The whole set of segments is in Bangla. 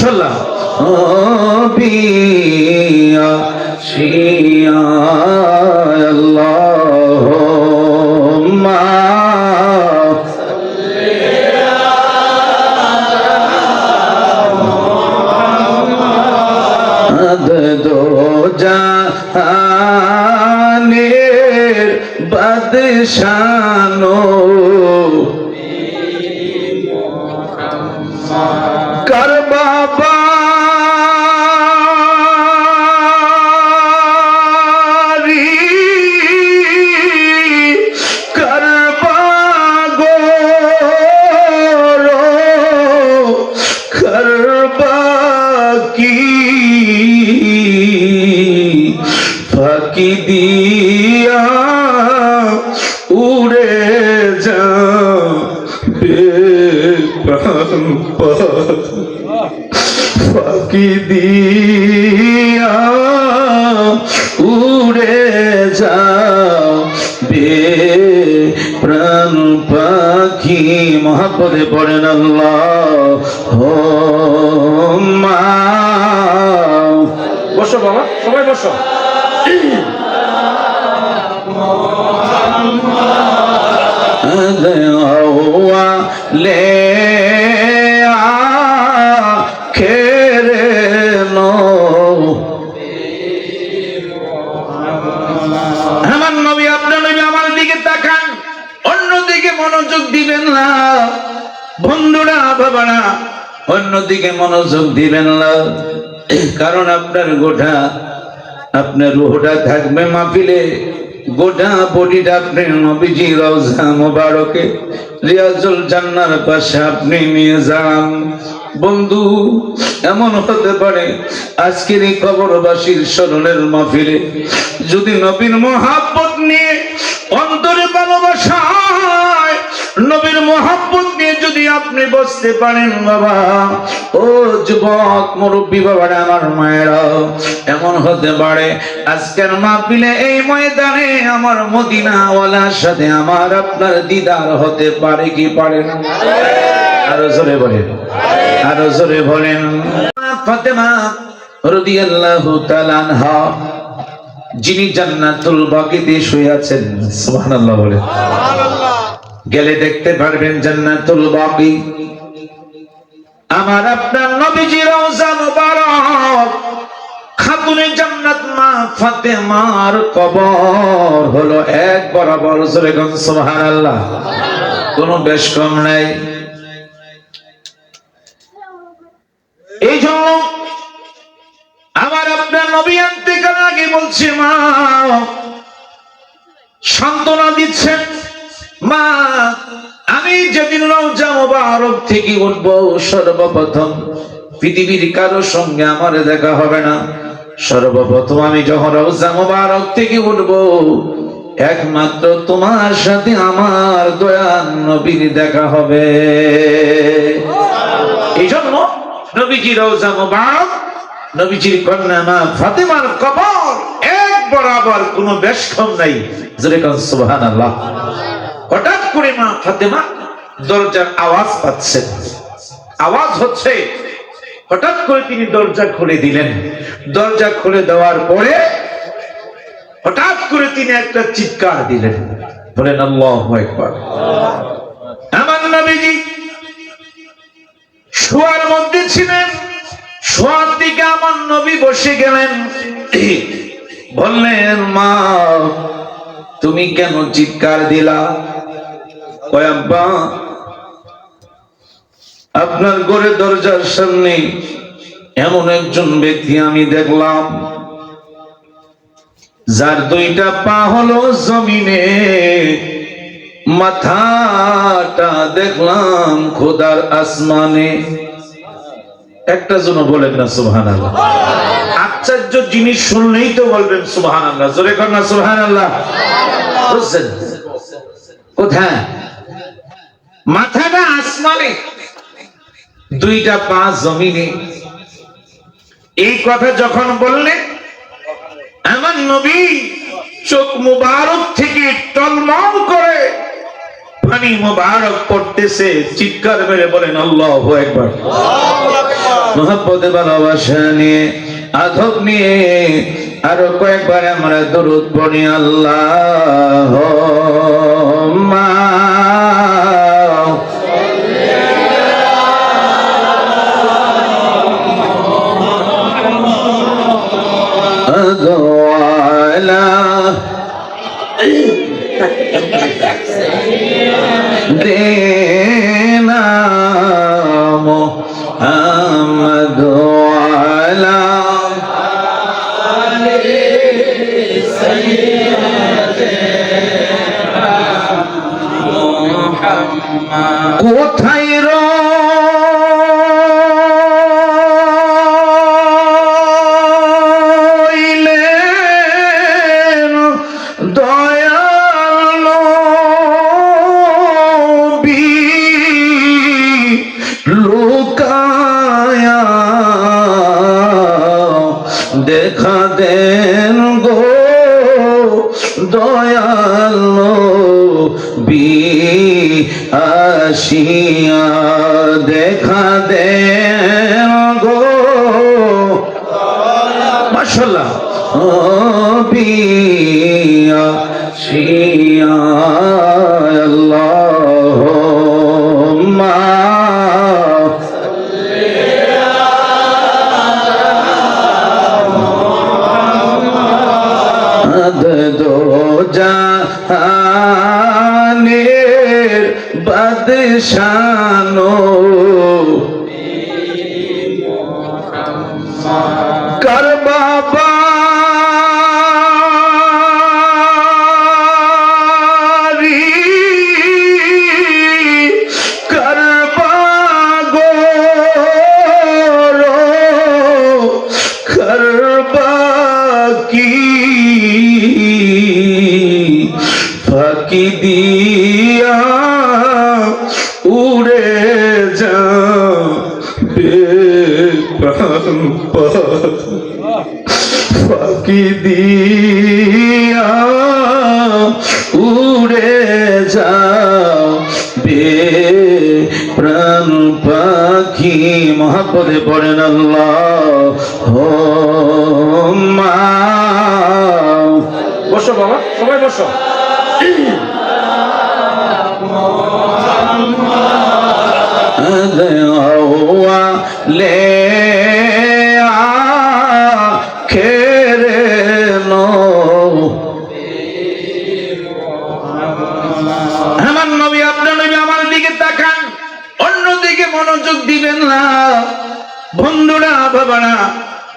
মাশাল্লাহ ও বিয়া শিয়া দো জাহানের বাদশানো পাখি মহাপদে পড়েন আল্লাহ? বসো বাবা সবাই বসো। হওয়া লে না। বন্ধুরা অন্যদিকে মনোযোগ দিবেন না। কারণ আপনার গোটা, আপনার রুহটা থাকবে মাহফিলে। গোটা বডিটা আপনি নবীজি রওজা মোবারকে, রিয়াজুল জান্নার পাশে আপনি নিয়ে যান। বন্ধু, এমন হতে পারে আজকের এই কবরবাসীর স্মরণের মাহফিলে যদি নবীন মহাব্বত নিয়ে অন্তরে ভালোবাসা নবীর মহাব্বত নিয়ে যদি আপনি বসতে পারেন, বাবা। ও যুবক, মুরব্বী বাবারা, আমার মায়েরা, এমন হতে পারে আজকের মাহফিলে এই ময়দানে আমার মদিনাওয়ালার সাথে আমার আপনার দিদার হতে পারে কি পারে না? আরও জোরে বলেন। আরও জোরে বলেন। ফাতেমা রাদিয়াল্লাহু তাআলা আনহা, যিনি জান্নাতুল বাকিতে শুয়ে আছেন, সুবহানাল্লাহ বলেন। গেলে দেখতে পারবেন জান্নাতুল বাকি। আমার আপনার নবীজি রওজা মুবারক, খাতুনে জান্নাত মা ফাতেমার কবর হলো এক বরাবর। জোরে গন সুবহানাল্লাহ। কোনো বেশ কম নাই। এই জন্য আমার আপনার নবী আনতে আগে বলছে, মা, সান্ত্বনা দিচ্ছেন। মা, আমি যেদিন রওজা মোবারক থেকে উঠবো, সর্বপ্রথম পৃথিবীর কারও সঙ্গে আমার দেখা হবে না। সর্বপ্রথম আমি যখন রওজা মোবারক থেকে উঠবো, একমাত্র তোমার সাথে আমার দয়ান নবীর দেখা হবে। এই জন্য নবীজি রওজা মোবারক, নবীজির কন্যা মা ফাতেমার কবর এক বরাবর কোনো বেশক্ষণ নাই। জোরে কান সুবহানাল্লাহ। হঠাৎ করে মা ফাতেমা দরজার আওয়াজ পাচ্ছেন। আওয়াজ হচ্ছে, হঠাৎ করে তিনি দরজা খুলে দিলেন। দরজা খুলে দেওয়ার পরে হঠাৎ করে তিনি একটা চিৎকার দিলেন। বলেন আমার নবীজি শোয়ার মধ্যে ছিলেন, শোয়ার দিকে আমার নবী বসে গেলেন। বললেন, মা, তুমি কেন চিৎকার দিলা? আব্বা, আপনার ঘরে দরজার সামনে এমন একজন ব্যক্তি আমি দেখলাম, যার দুইটা পা হলো জমিনে, মাথাটা দেখলাম খোদার আসমানে। একটা জন্য বলেন না সুবহান আল্লাহ আশ্চর্য জিনিস শুনলেই তো বলবেন সুবহান আল্লাহ জোরে কর না সুবহান আল্লাহ কোথায়? মাথাটা আসমানে। দুইটা পা জমিনে। এই কথা যখন বললেন আমার নবী চোখ মুবারক থেকে টলমল করে পানি মুবারক পড়তেছে, চিৎকার মেরে বলেন, আল্লাহ একবার মহাপদে ভালোবাসা নিয়ে, আধব নিয়ে আরও কয়েকবার আমরা দরুদ পড়ি, আল্লাহ দেনা লুকায়া দেখা দেন বাদশানো কর বাবা? ফাঁকি দিয়া ফাঁকি দিয়া উড়ে যাও, বে প্রাণ পাখি। মহাপদে পড়েন আল্লাহ মা। বসো বাবা, সবাই বসো। লে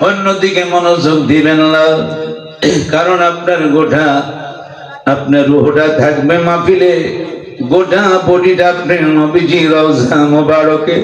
অন্যদিকে মনোযোগ দিবেন না। কারণ আপনার গোটা, আপনার রুহটা থাকবে মাহফিলে। গোটা বডিটা আপনার নবীজি রওজা মোবারকে,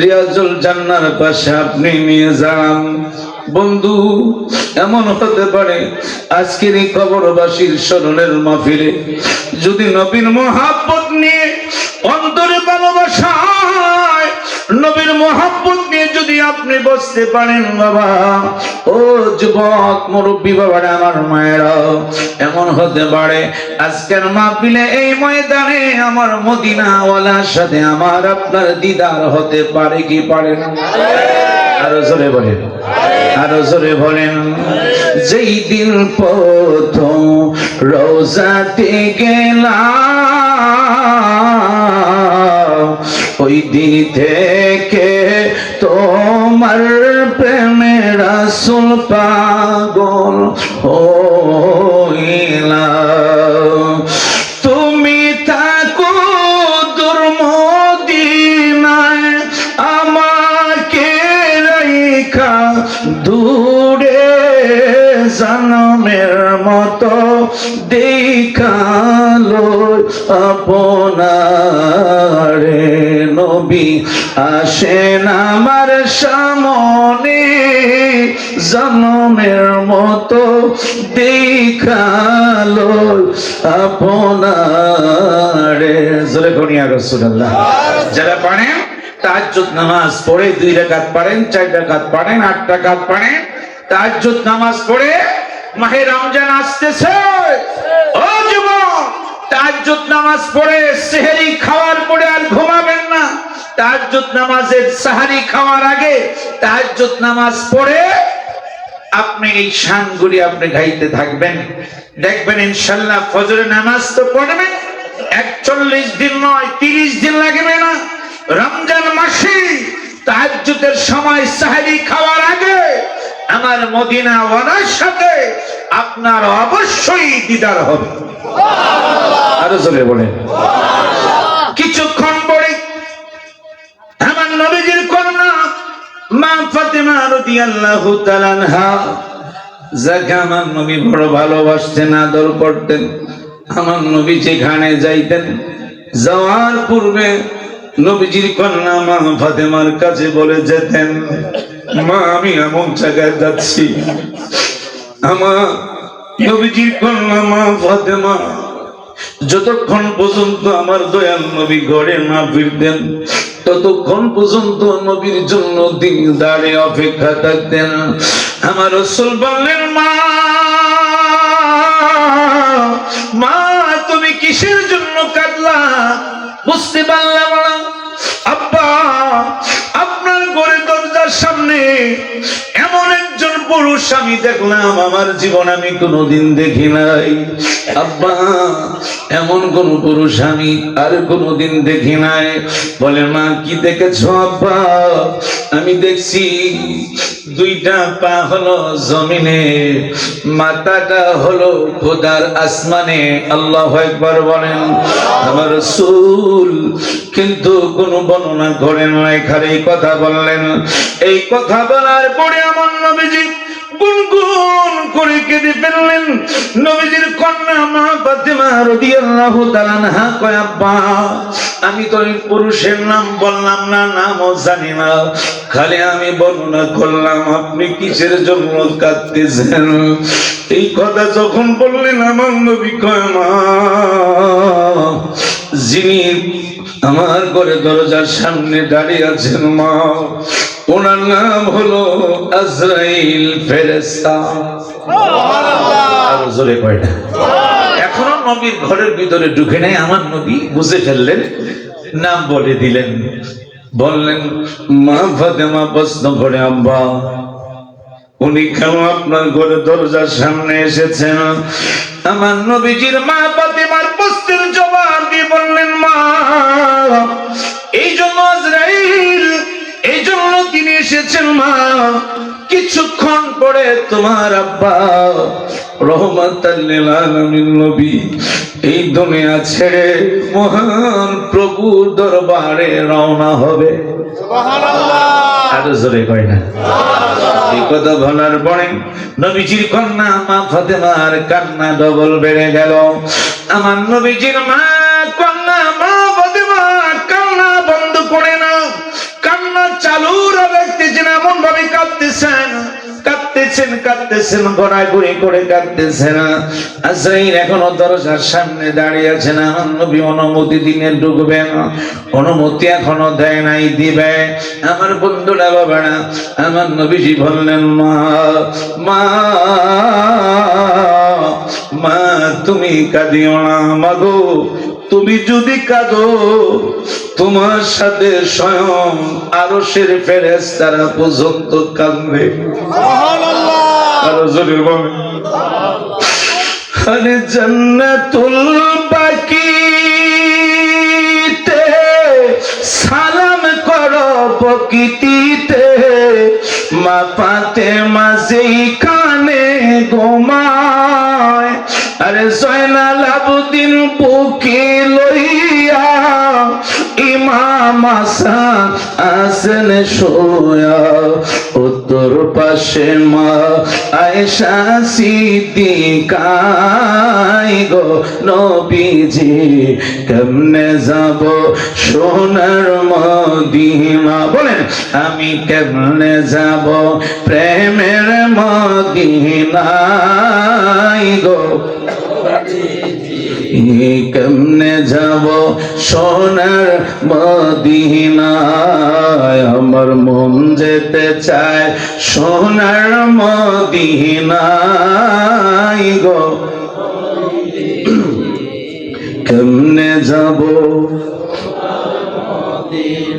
রিয়াজুল জান্নার পাশে আপনি নিয়ে যান। বন্ধু, এমন হতে পারে আজকের এই কবরবাসীর স্মরণের মাহফিলে যদি নবীন মহাব্বত নিয়ে অন্তরে ভালোবাসায়, নবীর মহাব্বত আপনি বসতে পারেন বাবা। ও যুবক, মুরব্বী বাবারা, আমার মায়েরা, এমন হতে পারে আজকের মাহফিলে এই ময়দানে আমার মদিনাওয়ালার সাথে আমার আপনার দিদার হতে পারে কি পারে না? আরও জোরে বলেন। আরও জোরে বলেন। যেই দিন প্রথম রোজাতে গেলাম ওই দিন থেকে তোমার প্রেমের আসল পাগল হইলাম। তুমি থাকো দুর্মদিনায় আমাকে রেখা দূরে জনমের মতো দেখাল আপনারে নবী। আসেন আমার সামনে জনমের মতো দেখাল আপনারে। জোরে করিয়া রসুল্লাহ যারা পারেন, তাহাজ্জুদ নামাজ পড়ে দুই রাকাত পড়েন চার রাকাত পড়েন আট রাকাত পড়েন তাহাজ্জুদ নামাজ পড়ে মাহে রমজান আসতেছে। ও যুবক, তাহাজ্জুদ নামাজ পড়ে সেহরি খাওয়ার পরে আর ঘুমাবেন না তাহাজ্জুদ নামাজের সাহারি খাওয়ার আগে তাহাজ্জুদ নামাজ পড়ে আপনি এই শানগুলি আপনি গাইতে থাকবেন। দেখবেন ইনশাল্লাহ ফজরের নামাজ তো পড়বেন একচল্লিশ দিন নয় তিরিশ দিন লাগবে না। রমজান মাসে তাহাজ্জুদের সময় সাহারি খাওয়ার আগে আমার মদিনা ওয়ানার সাথে আপনার অবশ্যই দিদার হবে। আরও জোরে বলেন। কিছুক্ষণ আমার নবীজির কন্যা মা ফাতেমা রাদিয়াল্লাহু তাআলা আনহা। যাকে আমার নবী বড় ভালোবাসতেন, আদর করতেন, আমার নবী যেখানে যাইতেন, যাওয়ার পূর্বে নবীজির কন্যা মা ফাতেমার কাছে বলে যেতেন, মা, আমি এমন জায়গায় যাচ্ছি। আমার নবীজির কন্যা মা ফাতেমা, যতক্ষণ পর্যন্ত আমার দয়াল নবী ঘরে না ফিরতেন ততক্ষণ পর্যন্ত নবীর জন্য দিন দাঁড়ে অপেক্ষা থাকতেন। আমার রসুল বললেন, মা মা, তুমি কিসের জন্য কাঁদলা? বুঝতে পারলাম না। আব্বা, আপনার ঘরে দরজার সামনে এমন একজন পুরুষ আমি দেখলাম, আমার জীবন আমি কোনোদিন দেখি নাই। আব্বা, এমন কোন পুরুষ আমি আর কোনোদিন দেখি নাই। বলে, মা, কি দেখেছ আব্বা? আমি দেখছি, দুইটা পা হলো জমিনে, মাথাটা হলো খোদার আসমানে। আল্লাহ একবার বলেন, আমার সুল কিন্তু কোন বর্ণনা করেন না এখানে এই কথা বললেন। এই কথা বলার পরে আমার নবীজি করে ফেললেন। আমি তো পুরুষের নাম বললাম না, নামও জানি না। খালি আমি বর্ণনা করলাম, আপনি কিসের জন্য কাঁদতেছেন? এই কথা যখন বললেন, আমার নবী কয়, মা, যিনি আমার ঘরে দরজার সামনে দাঁড়িয়ে আছেন, মা ওনার নাম হলো আজরাইল ফেরেস্তা আরও জোরে কয়টা? এখনও নবীর ঘরের ভিতরে ঢুকে নাই আমার নবী বুঝে ফেললেন নাম বলে দিলেন। বললেন মা ফাতেমা প্রশ্ন করে আব্বা উনি কেন আপনার ঘরে দরজার সামনে এসেছেন? আমার নবীজির মা ফাতেমার প্রশ্নের জবাব দিয়ে বললেন মা এই জন্য এসেছেন মা। কিছুক্ষণ পরে তোমার আব্বা নবী এই দুনিয়া ছেড়ে মহান প্রভুর দরবারে রওনা হবে। আরও জোরে কয় না। এই কথা বলার পরে নবীজির কন্যা মা ফাতেমার কান্না ডবল বেড়ে গেল। আমার নবীজির মা কাঁদতেছেন করে কাঁদতেছেন আজরাইল এখনও দরজার সামনে দাঁড়িয়ে আছেন নবী অনুমতি দিনে ঢুকবেন অনুমতি এখনও দেয় নাই, দিবে। আমার বন্ধুরা আমার নবীজি বললেন, মা মা মা, তুমি কাঁদিও না মাগো তুমি যদি কাঁদো, তোমার সাথে স্বয়ং আরও সের ফেরেস তারা পর্যন্ত কাঁদবে। আরও জোরে সালাম করো প্রকৃতিতে। মা পাতে মাঝেই কানে ঘুমায়, আরে জয়নাল আবুদ্দিন বুকে লইয়া ইমাম হাসান আসেন উত্তর পাশে আয়েশা সিদ্দিকাই গো নবীজি। কেমনে যাব সোনার মদিমা বলেন, আমি কেমনে যাব প্রেমের মদিনাই গো? কেমনে যাব সোনার মদিনায়? আমার মন যেতে চায় সোনার মদিনায় গো। কেমনে যাব? নবীজি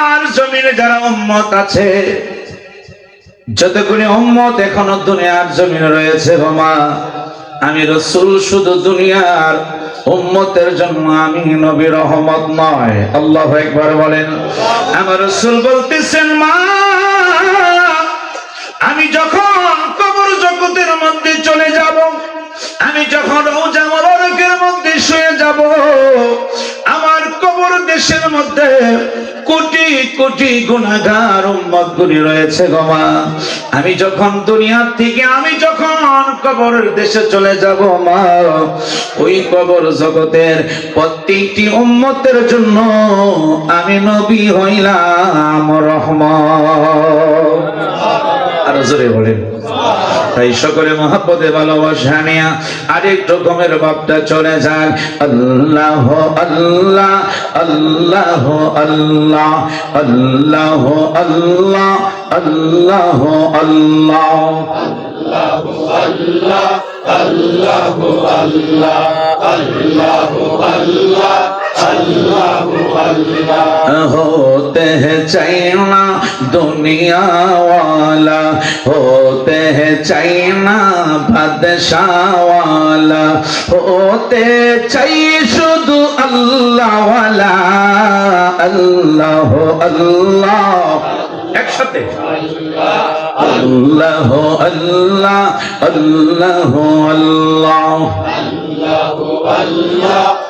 দুনিয়ার জমিনে যারা উম্মত আছে যতগুলি উম্মত এখনও দুনিয়ার জমিনে রয়েছে বাবা আমি রসুল শুধু দুনিয়ার উম্মতের জন্য, আমি নবী রহমত নয়। আল্লাহ একবার বলেন, আমার রসুল বলতেছেন, মা, আমি যখন কবর জগতের মধ্যে চলে যাব, আমি যখন রোজা মোবারকের মধ্যে শুয়ে যাব আমার দেশের মধ্যে কোটি কোটি গুণাগার উম্মত গুলি রয়েছে গমা আমি যখন দুনিয়ার থেকে, আমি যখন কবরের দেশে চলে যাব মা, ওই কবর জগতের প্রত্যেকটি উম্মতের জন্য আমি নবী হইলাম রহমান আর জোরে বলেন। তাই সকলে মহাপদে ভালোবাসা নিয়া আরেক রকমের বাপটা চলে যান আল্লাহ আল্লাহ। আল্লাহ আল্লাহ আল্লাহ আল্লাহ আল্লাহ আল্লাহ। ہوتے ہیں چائنا دنیا والا ہوتے ہیں چائنا بادشاہ والا ہوتے چاہیے شدھ اللہ والا اللہ اللہ একসাথে আল্লাহ আল্লাহ আল্লাহ আল্লাহ আল্লাহ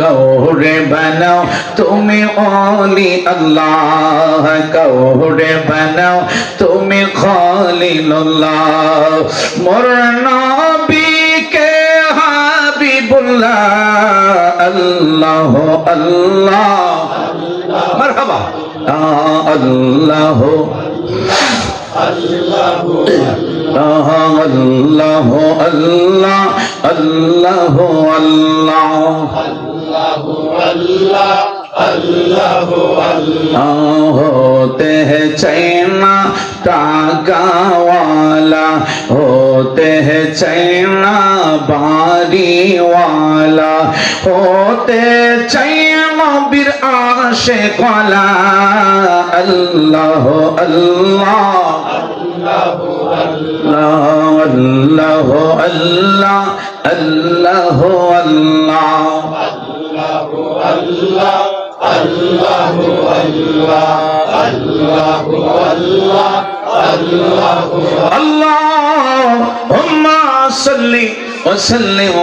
কৌরে বানাও তুমি অলি আল্লাহ কৌরে বানাও তুমি খলিল্লাহ মোর নবীকে হাবিবুল্লাহ আল্লাহ আল্লাহ মারহাবা আল্লাহ। আল্লাহ আল্লাহ আল্লাহ আল্লাহ আল্লাহ হতে চাইনা টাকাওয়ালা হতে চাইনা বাড়িওয়ালা হতে চাইনা আশে কলা আল্লাহ আল্লাহ। আল্লাহ আল্লাহ। আল্লাহ আল্লাহ। আল্লাহ আল্লাহ। আল্লাহ اللهم صل وسلم